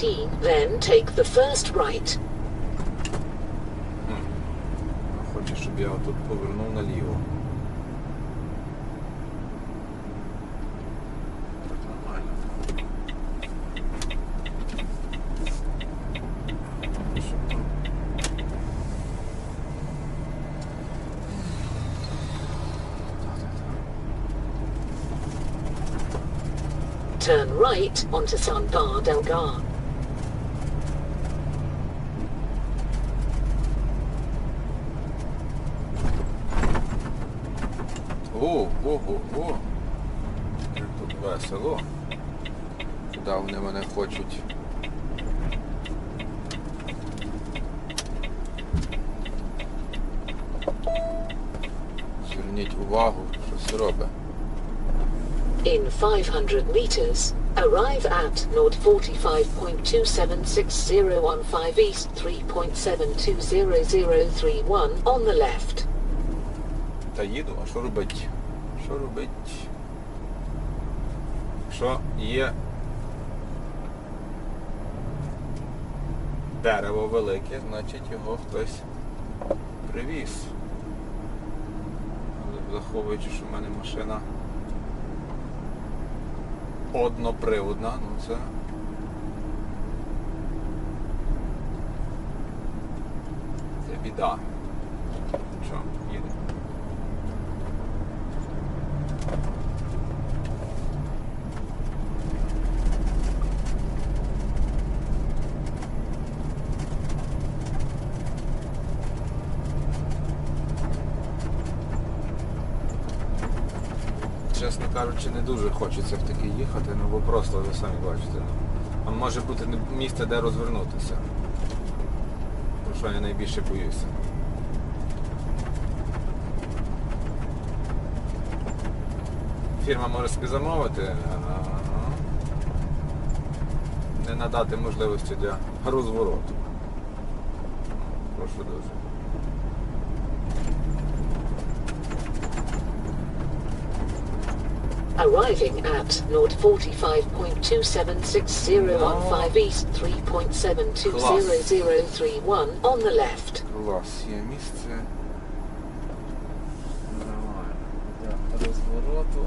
D13, then take the first right. Хоче, щоб я тут повернув наліво. Так, нормально. Щоб там- Turn right onto San Bar del Gar. Зверніть увагу, що це робить. In 500 meters, arrive at Nord 45.276015 East 3.720031 on the left. Та їду, а що робить? Що робить? Якщо є дерево велике, значить його хтось привіз. Але Враховуючи, що в мене машина одноприводна, ну це. Це біда. Що, їде? Чесно кажучи, не дуже хочеться в таке їхати, ну бо просто ви самі бачите. А може бути місце, де розвернутися. Про що я найбільше боюся. Фірма може собі замовити, не надати можливості для розвороту. Прошу дуже. Arriving at Nord 45.276015 East 3.720031 on the left. Клас, є місце. Нормально. Розвороту.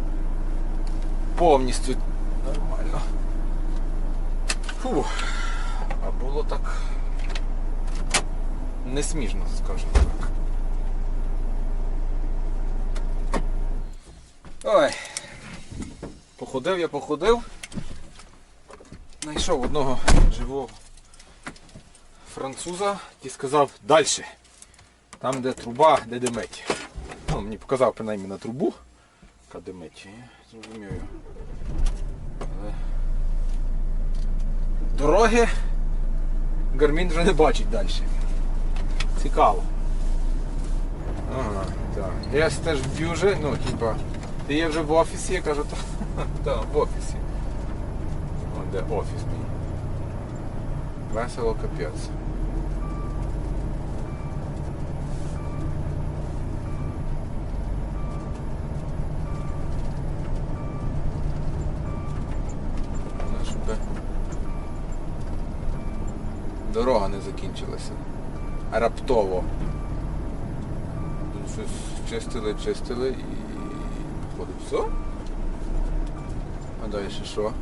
Повністю нормально. Фу. А було так несміжно, скажімо так. Ой. Походив я, походив. Знайшов одного живого француза і сказав далі. Там, де труба, де димить. Ну, мені показав принаймні на трубу, яка димить. Я зрозумів. Але дороги Гармін вже не бачить далі. Цікаво. Ага, так. Я теж в вже, ну, типа, ти є вже в офісі, я кажу, так, та, в офісі. О, де офіс мій. Весело капець. Ну, дорога не закінчилася. Раптово. Щось чистили, чистили і виходить все. А далі що?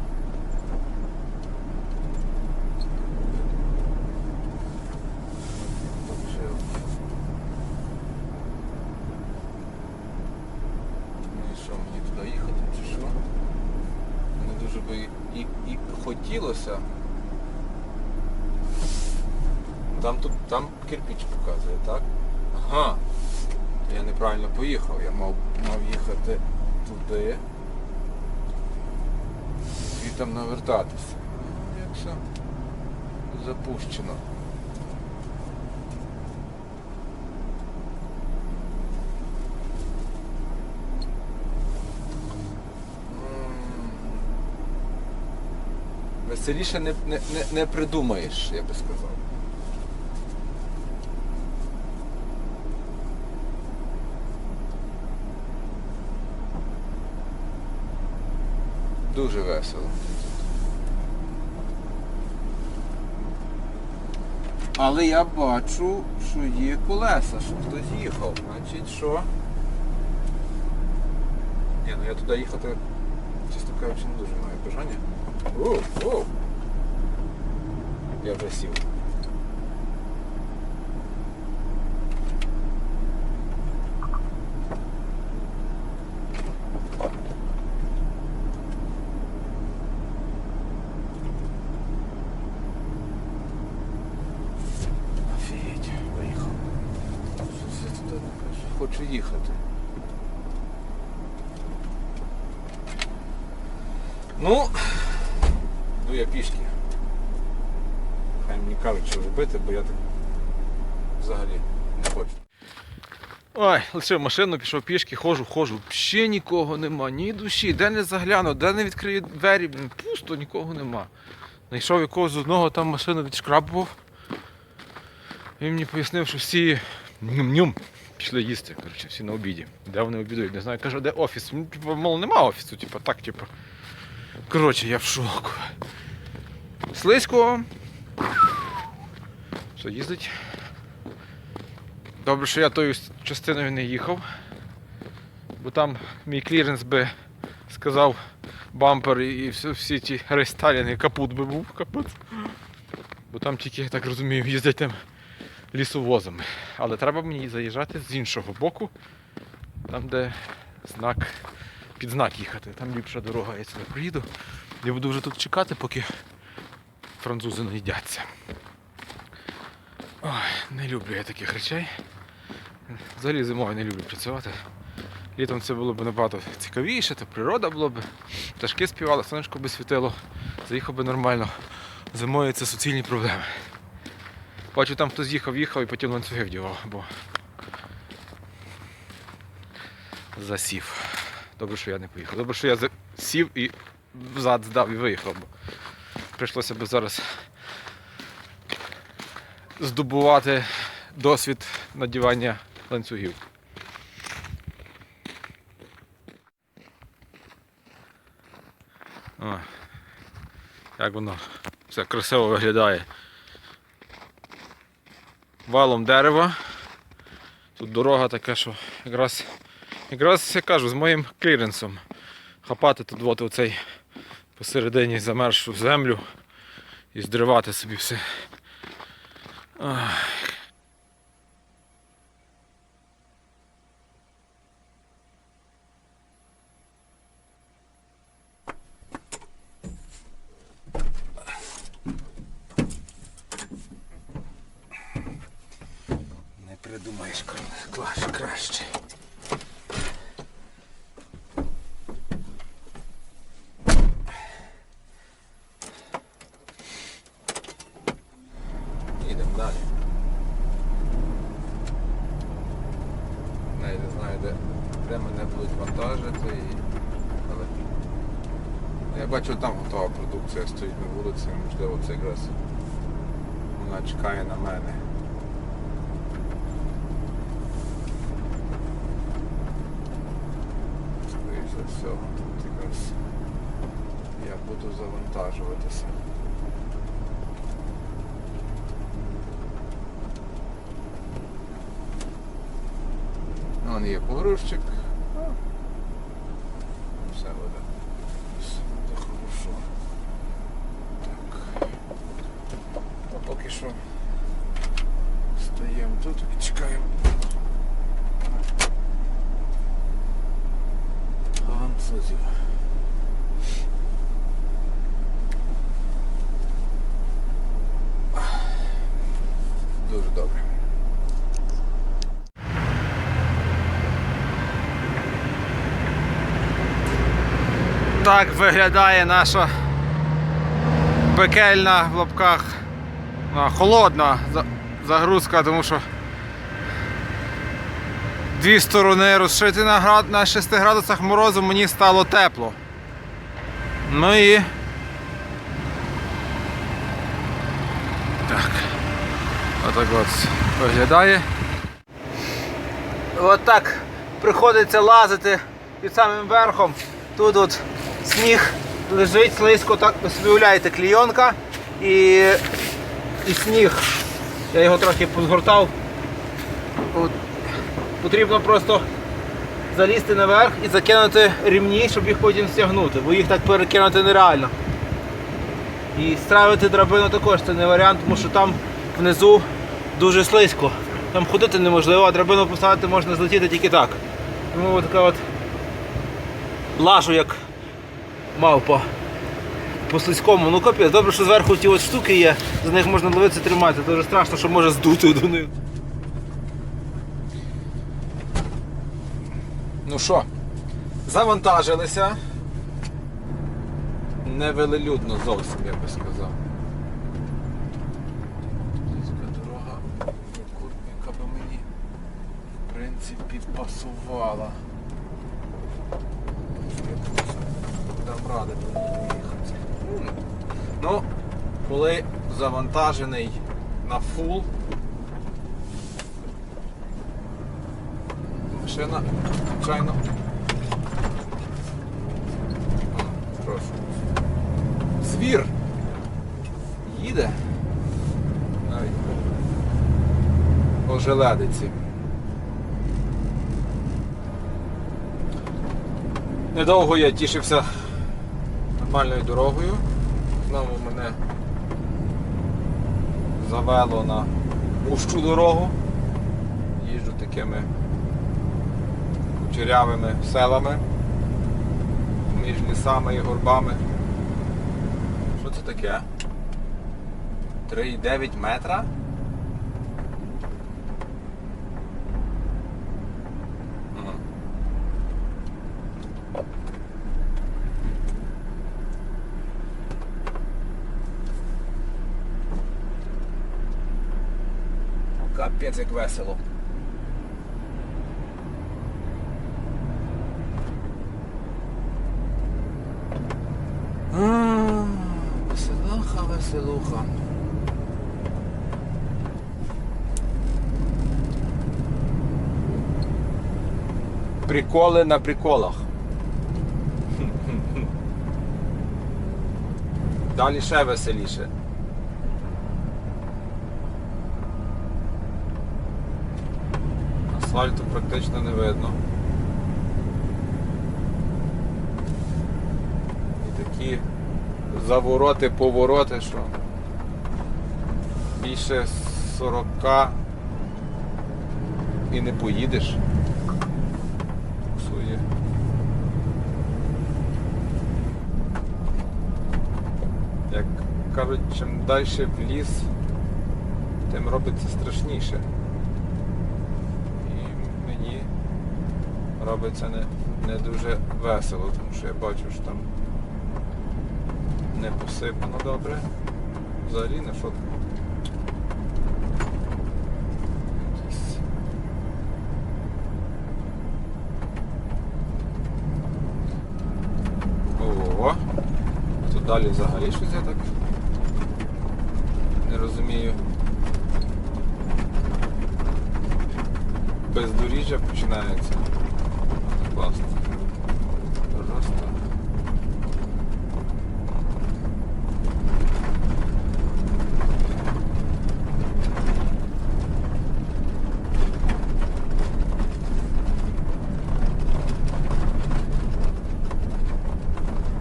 Хотілося. Там тут там кирпіч показує, так? Ага. Я неправильно поїхав, я мав, мав їхати туди. І там навертатися. Ну, як все запущено. Веселіше не, не, не, не придумаєш, я би сказав. Дуже весело. Але я бачу, що є колеса, що хтось їхав. Значить, що? Ні, ну я туди їхати, чесно кажучи, не дуже маю бажання. Оу, оу. Я вже сів. Офігеть, виїхав. Щось я туди не кажу. Хочу їхати. Ну, йду я пішки. Хай мені робити, бо я так взагалі не хочу. Ой, лишив машину, пішов пішки, ходжу, ходжу. Ще нікого нема, ні душі, де не загляну, де не відкрию двері, пусто, нікого нема. Знайшов якогось з одного там машину відшкрабував. Він мені пояснив, що всі нюм-нюм пішли їсти. Коротше, всі на обіді. Де вони обідують, не знаю. Кажу, де офіс? Ну, типу, мол, нема офісу, типу, так, типу. Коротше, я в шоку. Слизько. Все, їздить. Добре, що я тою частиною не їхав. Бо там мій кліренс би сказав бампер і всі, ті рестайлінги, капут би був, капут. Бо там тільки, я так розумію, їздять там лісовозами. Але треба мені заїжджати з іншого боку, там де знак, під знак їхати. Там ліпша дорога, я сюди приїду. Я буду вже тут чекати, поки французи наїдяться. Ой, не люблю я таких речей. Взагалі зимою не люблю працювати. Літом це було б набагато цікавіше, то природа було б, пташки співали, сонечко би світило, заїхав би нормально. Зимою це суцільні проблеми. Бачу, там хтось їхав, їхав і потім ланцюги вдівав, бо засів. Добре, що я не поїхав. Добре, що я сів і взад здав і виїхав, бо прийшлося б зараз здобувати досвід надівання ланцюгів. О, як воно все красиво виглядає. Валом дерева. Тут дорога така, що якраз, якраз я кажу, з моїм кліренсом. Хапати тут от оцей посередині замерзшу землю і здривати собі все. Не придумаєш краще. краще. Їдемо далі. Навіть не знаю, де, де мене будуть вантажити. І... Але... Я бачу, там продукція стоїть на вулиці, можливо, це якраз вона чекає на мене. Скоріше всього, тут якраз я буду завантажуватися. Вон є погрузчик. Ну, Все буде. Все буде хорошо. Так. А поки що стаємо тут і чекаємо. Французів. Дуже добре. Так виглядає наша пекельна в лапках холодна загрузка, тому що дві сторони розшиті на, град, на 6 градусах морозу, мені стало тепло. Ну і. Так. Отак от виглядає. От так приходиться лазити під самим верхом. Тут от сніг лежить слизько, так ви уявляєте, клійонка і, і сніг. Я його трохи позгортав. От. Потрібно просто залізти наверх і закинути рівні, щоб їх потім стягнути, бо їх так перекинути нереально. І стравити драбину також це не варіант, тому що там внизу дуже слизько. Там ходити неможливо, а драбину поставити можна злетіти тільки так. Тому така от лажу як мавпа по слизькому. Ну капець, добре, що зверху ті от штуки є, за них можна ловитися тримати. Дуже страшно, що може здути до них. Ну що, завантажилися. Невелелюдно зовсім, я би сказав. Дорога, яка би мені в принципі пасувала. Я просто дам ради по їхати. Ну, коли завантажений на фул, машина, звичайно. Прошу. Звір. Їде. Навіть по желедиці. Недовго я тішився нормальною дорогою. Знову мене завело на вущу дорогу. Їжджу такими кучерявими селами між лісами і горбами. Що це таке? 3,9 метра? Ага. Капець як весело. А, Веселуха, веселуха. Приколи на приколах. Далі ще веселіше. Асфальту практично не видно. І такі завороти, повороти, що більше 40 і не поїдеш. Псує. Як кажуть, чим далі в ліс, тим робиться страшніше. Мені робиться не, не дуже весело, тому що я бачу, що там не посипано добре. Взагалі не що. Ого. Тут далі взагалі щось я так не розумію. Бездоріжжя починається. Класно. Просто.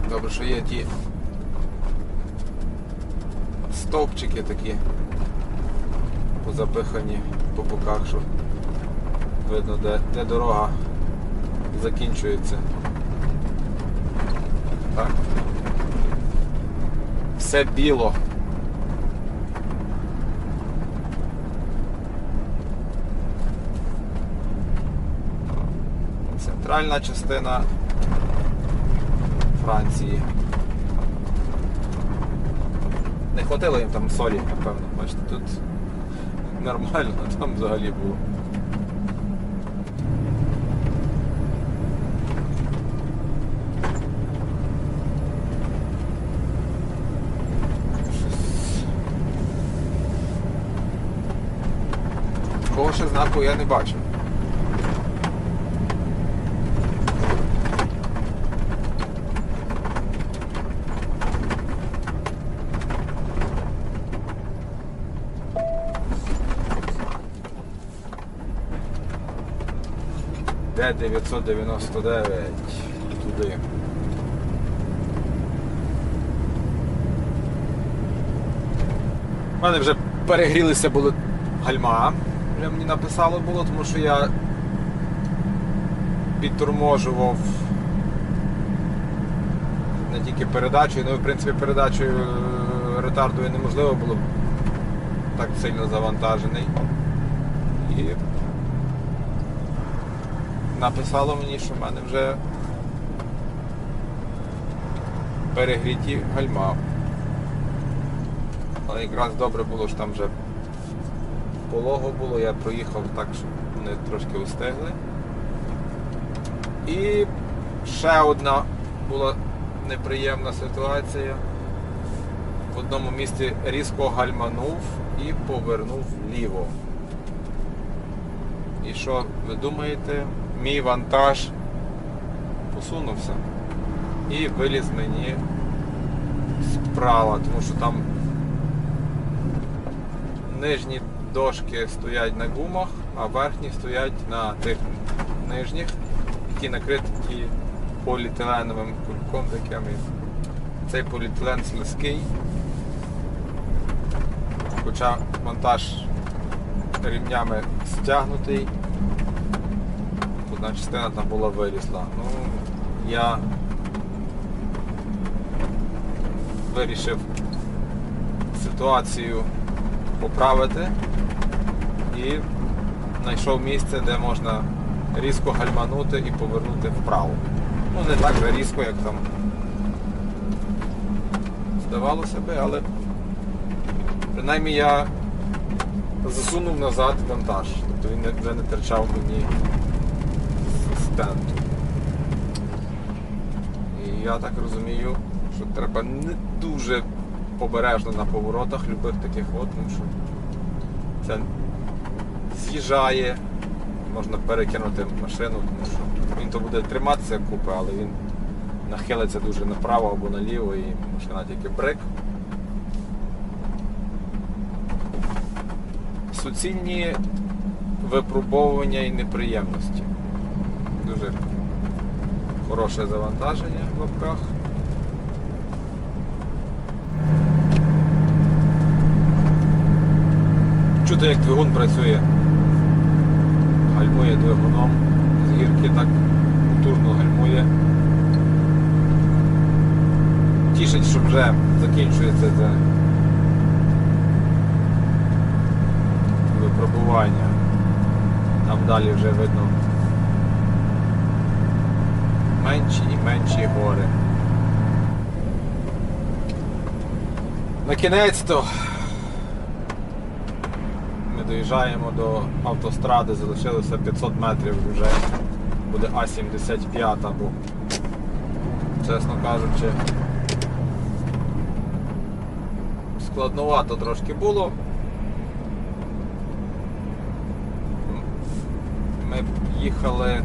Добре, що є ті стовпчики такі позапихані по боках, що видно, де, де дорога закінчується. Так. Все біло. Центральна частина Франції. Не хватило їм там солі, напевно. Бачите, тут нормально, там взагалі було. Такого ще знаку я не бачив. Т-999 туди. У мене вже перегрілися були гальма. Вже мені написало було, тому що я підторможував не тільки передачею, ну в принципі передачею е, ретардою неможливо було так сильно завантажений. І написало мені, що в мене вже перегріті гальма. Але якраз добре було, що там вже полого було, я проїхав так, щоб вони трошки устигли. І ще одна була неприємна ситуація. В одному місці різко гальманув і повернув вліво. І що ви думаєте? Мій вантаж посунувся і виліз мені справа, тому що там нижні дошки стоять на гумах, а верхні стоять на тих нижніх, які накриті поліетиленовим кульком таким. Цей поліетилен слизький. Хоча монтаж рівнями стягнутий, одна частина там була вилізла. Ну, я вирішив ситуацію поправити і знайшов місце, де можна різко гальманути і повернути вправо. Ну не так же різко, як там здавалося би, але принаймні я засунув назад вантаж. Тобто він не- не терчав мені з. І я так розумію, що треба не дуже побережно на поворотах любих таких от, тому що це з'їжджає, можна перекинути машину, тому що він то буде триматися купи, але він нахилиться дуже направо або наліво і машина тільки брик. Суцільні випробовування і неприємності. Дуже хороше завантаження в лапках. Чути, як двигун працює. Гальмує двигуном. З гірки так потужно гальмує. Тішить, що вже закінчується це випробування. Там далі вже видно менші і менші гори. На кінець-то ми доїжджаємо до автостради, залишилося 500 метрів вже буде А-75 або, чесно кажучи, складновато трошки було. Ми їхали,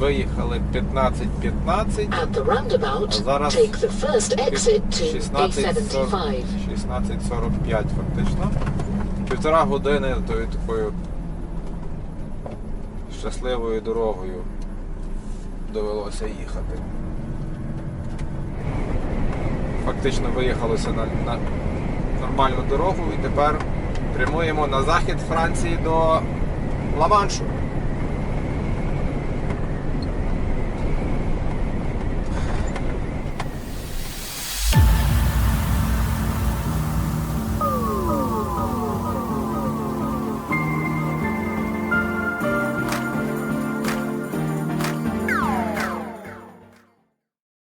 виїхали 15-15. At the roundabout, А зараз take the first exit to 16.45 A75. 16.45 фактично. Півтора години тою такою щасливою дорогою довелося їхати. Фактично виїхалося на, на нормальну дорогу і тепер прямуємо на захід Франції до Ла-Маншу.